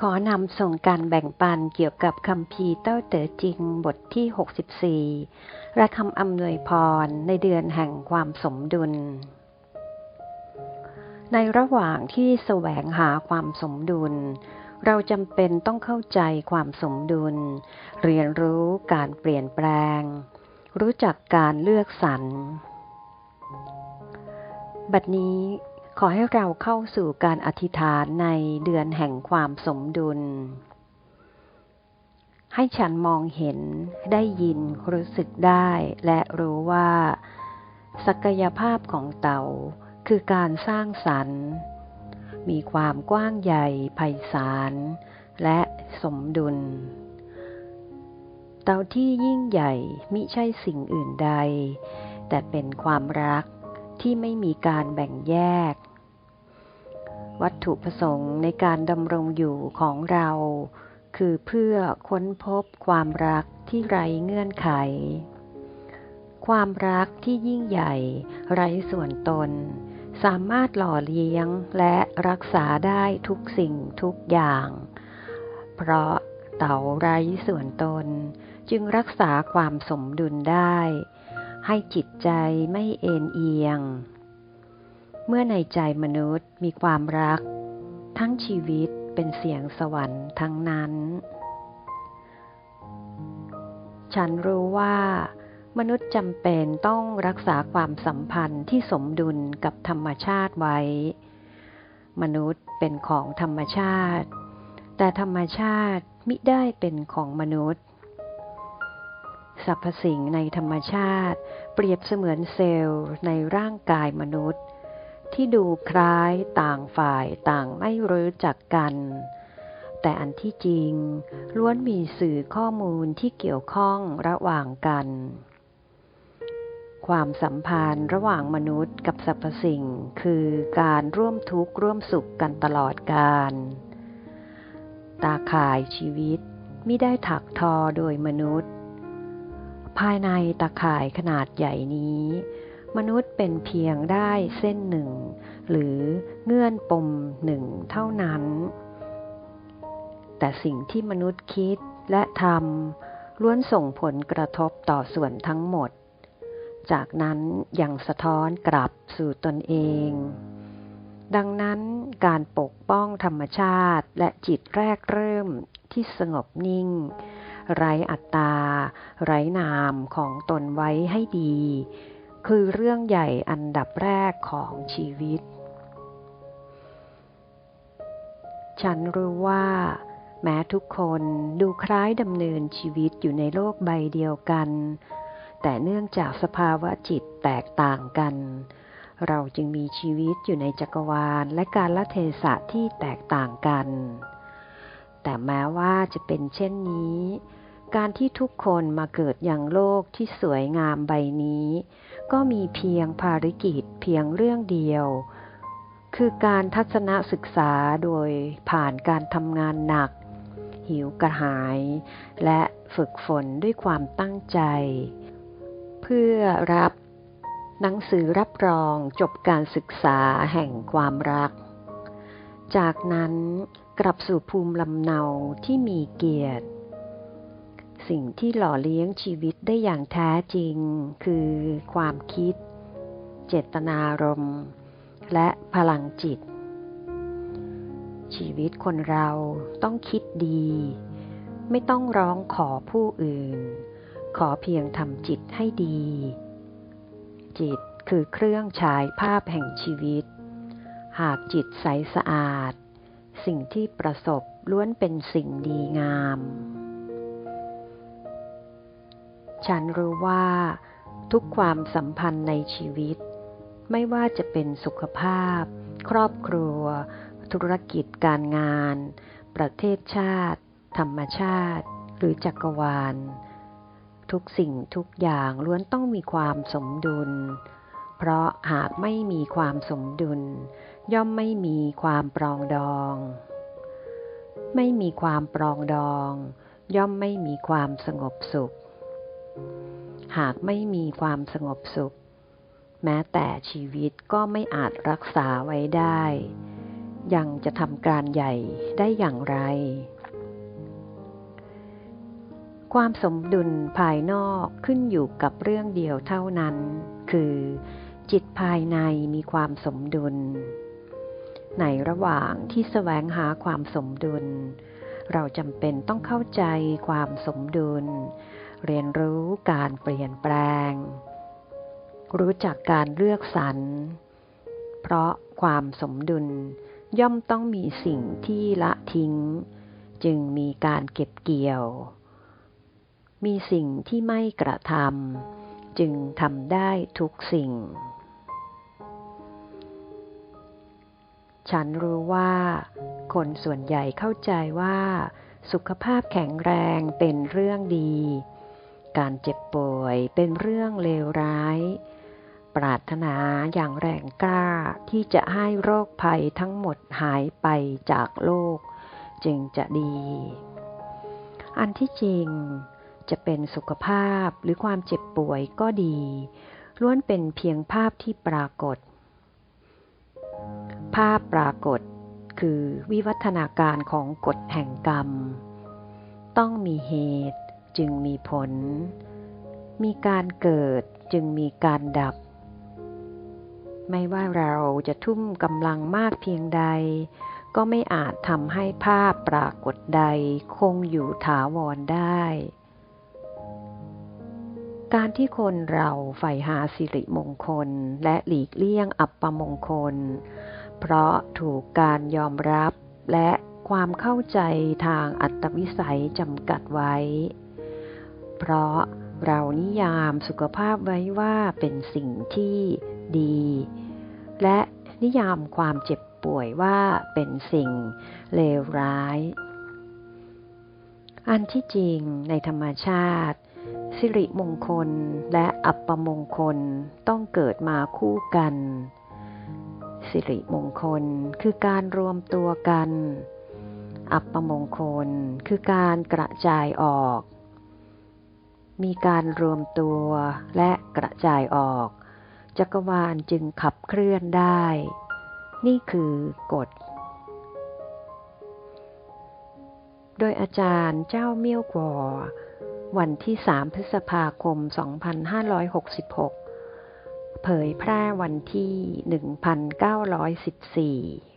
ขอนำส่งการแบ่งปันเกี่ยวกับคำพีเต้าเต๋อจริงบทที่ 64 และคำอำนวยพรในเดือนแห่งความสมดุล ในระหว่างที่แสวงหาความสมดุล เราจำเป็นต้องเข้าใจความสมดุล เรียนรู้การเปลี่ยนแปลง รู้จักการเลือกสรรบัดนี้ ขอให้เราเข้าสู่การอธิษฐานในเดือนแห่งความสมดุล ให้ฉันมองเห็นได้ยินรู้สึกได้และรู้ว่า ศักยภาพของเต่าคือการสร้างสรรค์ มีความกว้างใหญ่ไพศาลและสมดุล เตาที่ยิ่งใหญ่มิใช่สิ่งอื่นใด แต่เป็นความรัก ที่ไม่มีการแบ่งแยก วัตถุประสงค์ในการดำรงอยู่ของเรา คือเพื่อค้นพบความรักที่ไร้เงื่อนไข ความรักที่ยิ่งใหญ่ไร้ส่วนตน สามารถหล่อเลี้ยงและรักษาได้ทุกสิ่งทุกอย่าง เพราะเต่าไร้ส่วนตนจึงรักษาความสมดุลได้ ให้จิตใจไม่เอ็นเอียง เมื่อในใจมนุษย์มีความรัก ทั้งชีวิตเป็นเสียงสวรรค์ทั้งนั้น ฉันรู้ว่ามนุษย์จำเป็นต้องรักษาความสัมพันธ์ที่สมดุลกับธรรมชาติไว้ มนุษย์เป็นของธรรมชาติ แต่ธรรมชาติมิได้เป็นของมนุษย์ สรรพสิ่งในธรรมชาติ เปรียบเสมือนเซลล์ในร่างกายมนุษย์ ที่ดูคล้ายต่างฝ่ายต่างไม่รู้จักกัน แต่อันที่จริง ล้วนมีสื่อข้อมูลที่เกี่ยวข้องระหว่างกัน ความสัมพันธ์ระหว่างมนุษย์กับสรรพสิ่ง คือการร่วมทุกข์ร่วมสุขกันตลอดกาลตาข่ายชีวิตไม่ได้ถักทอโดยมนุษย์ ภายในตะข่ายขนาดใหญ่นี้ มนุษย์เป็นเพียงได้เส้นหนึ่ง หรือเงื่อนปมหนึ่งเท่านั้น แต่สิ่งที่มนุษย์คิดและทำล้วนส่งผลกระทบต่อส่วนทั้งหมด จากนั้นยังสะท้อนกลับสู่ตนเอง ดังนั้นการปกป้องธรรมชาติและจิตแรกเริ่มที่สงบนิ่ง ไร้อัตตา ไร้นามของตนไว้ให้ดี คือเรื่องใหญ่อันดับแรกของชีวิต ฉันรู้ว่า แม้ทุกคนดูคล้ายดำเนินชีวิตอยู่ในโลกใบเดียวกัน แต่เนื่องจากสภาวะจิตแตกต่างกันเราจึงมีชีวิตอยู่ในจักรวาลและการละเทศะที่แตกต่างกัน แต่แม้ว่าจะเป็นเช่นนี้ การที่ทุกคนมาเกิดอย่างโลกที่สวยงามใบนี้ ก็มีเพียงภารกิจเพียงเรื่องเดียว คือการทัศนศึกษาโดยผ่านการทำงานหนัก หิวกระหาย และฝึกฝนด้วยความตั้งใจ เพื่อรับหนังสือรับรองจบการศึกษาแห่งความรัก จากนั้น กลับสู่ภูมิลำเนาที่มีเกียรติ สิ่งที่หล่อเลี้ยงชีวิตได้อย่างแท้จริง คือความคิด เจตนารมณ์ และพลังจิต ชีวิตคนเราต้องคิดดี ไม่ต้องร้องขอผู้อื่น ขอเพียงทำจิตให้ดี จิตคือเครื่องฉายภาพแห่งชีวิต หากจิตใสสะอาด สิ่งที่ประสบล้วนเป็นสิ่งดีงาม ฉันรู้ว่า ทุกความสัมพันธ์ในชีวิต ไม่ว่าจะเป็นสุขภาพ ครอบครัว ธุรกิจการงาน ประเทศชาติ ธรรมชาติ หรือจักรวาล ทุกสิ่งทุกอย่างล้วนต้องมีความสมดุล เพราะหากไม่มีความสมดุล ย่อมไม่มีความปรองดอง ไม่มีความปรองดอง ย่อมไม่มีความสงบสุข หากไม่มีความสงบสุข แม้แต่ชีวิตก็ไม่อาจรักษาไว้ได้ ยังจะทำการใหญ่ได้อย่างไร ความสมดุลภายนอกขึ้นอยู่กับเรื่องเดียวเท่านั้น คือจิตภายในมีความสมดุล ในระหว่างที่แสวงหาความสมดุล เราจำเป็นต้องเข้าใจความสมดุล เรียนรู้การเปลี่ยนแปลง รู้จักการเลือกสรร เพราะความสมดุลย่อมต้องมีสิ่งที่ละทิ้ง จึงมีการเก็บเกี่ยว มีสิ่งที่ไม่กระทำจึงทำได้ทุกสิ่ง ฉันรู้ว่า คนส่วนใหญ่เข้าใจว่า สุขภาพแข็งแรงเป็นเรื่องดี การเจ็บป่วยเป็นเรื่องเลวร้าย ปรารถนาอย่างแรงกล้าที่จะให้โรคภัยทั้งหมดหายไปจากโลก จึงจะดี อันที่จริงจะเป็นสุขภาพหรือความเจ็บป่วยก็ดี ล้วนเป็นเพียงภาพที่ปรากฏ ภาพปรากฏ คือวิวัฒนาการของกฎแห่งกรรม ต้องมีเหตุจึงมีผล มีการเกิดจึงมีการดับ ไม่ว่าเราจะทุ่มกำลังมากเพียงใด ก็ไม่อาจทำให้ภาพปรากฏใดคงอยู่ถาวรได้ การที่คนเราใฝ่หาสิริมงคลและหลีกเลี่ยงอัปมงคล เพราะถูกการยอมรับและความเข้าใจทางอัตวิสัยจำกัดไว้ เพราะเรานิยามสุขภาพไว้ว่าเป็นสิ่งที่ดี และนิยามความเจ็บป่วยว่าเป็นสิ่งเลวร้าย อันที่จริงในธรรมชาติ สิริมงคลและอัปมงคลต้องเกิดมาคู่กัน สิริมงคล คือการรวมตัวกัน อัปมงคล คือการกระจายออก มีการรวมตัวและกระจายออก จักรวาลจึงขับเคลื่อนได้ นี่คือกฎ โดยอาจารย์เจ้าเมี่ยวกวอวันที่ 3 พฤษภาคม 2566 เผยแพร่วันที่ 1914